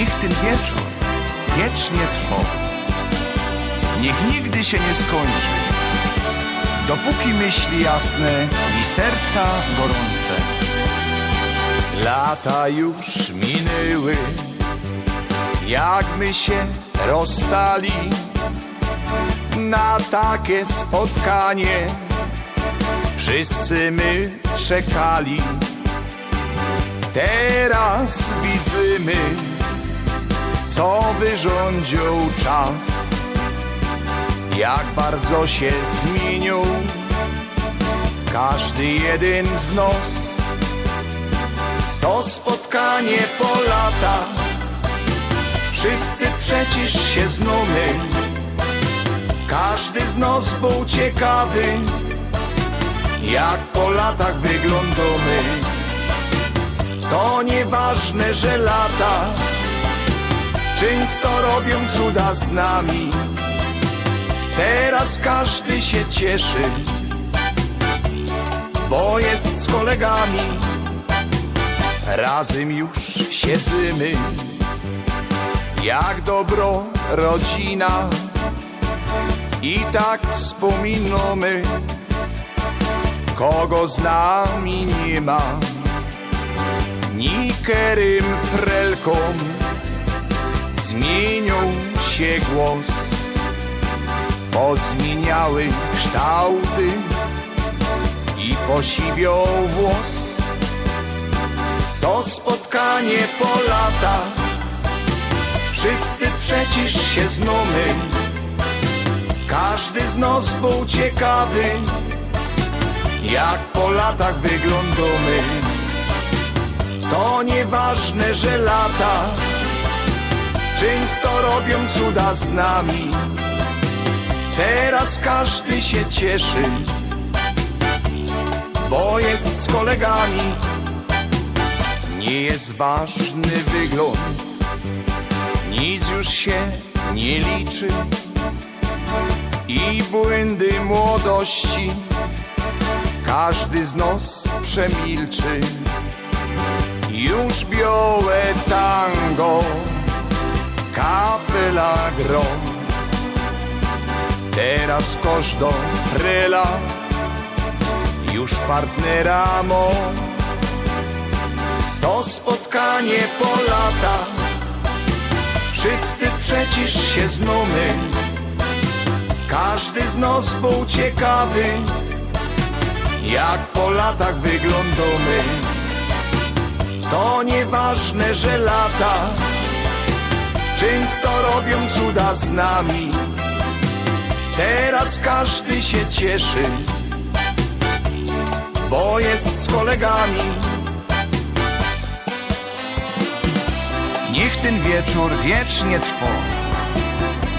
Niech ten wieczór wiecznie trwał. Niech nigdy się nie skończy. Dopóki myśli jasne i serca gorące. Lata już minęły, jakby się rozstali na takie spotkanie. Wszyscy my czekali. Teraz widzimy, co wyrządził czas. Jak bardzo się zmienił każdy jeden z nas. To spotkanie po latach, wszyscy przecież się znamy. Każdy z nas był ciekawy, jak po latach wyglądamy. To nieważne, że lata często robią cuda z nami. Teraz każdy się cieszy, bo jest z kolegami. Razem już siedzimy, jak dobro rodzina. I tak wspominamy, kogo z nami nie ma. Nikerym frelkom się głos, pozmieniały kształty i posiwiał włos. To spotkanie po latach, wszyscy przecież się znamy. Każdy z nas był ciekawy, jak po latach wyglądamy. To nieważne, że lata często robią cuda z nami. Teraz każdy się cieszy, bo jest z kolegami. Nie jest ważny wygląd, nic już się nie liczy. I błędy młodości każdy z nas przemilczy. Już białe tango, kapela gro. Teraz kosz do frela, już partnera mo. To spotkanie po latach, wszyscy przecież się znamy. Każdy z nas był ciekawy, jak po latach wyglądamy. To nieważne, że lata często robią cuda z nami. Teraz każdy się cieszy, bo jest z kolegami. Niech ten wieczór wiecznie trwa,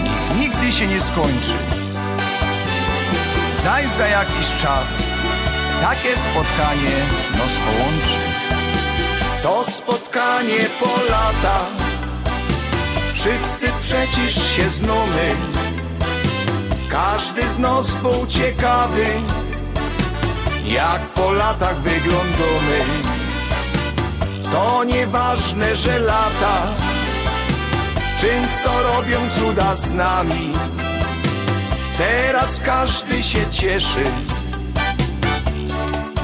niech nigdy się nie skończy. Zaś za jakiś czas takie spotkanie nos połączy. To spotkanie po latach, wszyscy przecież się znamy. Każdy z nas był ciekawy, jak po latach wyglądamy. To nieważne, że lata często robią cuda z nami. Teraz każdy się cieszy,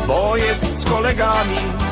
bo jest z kolegami.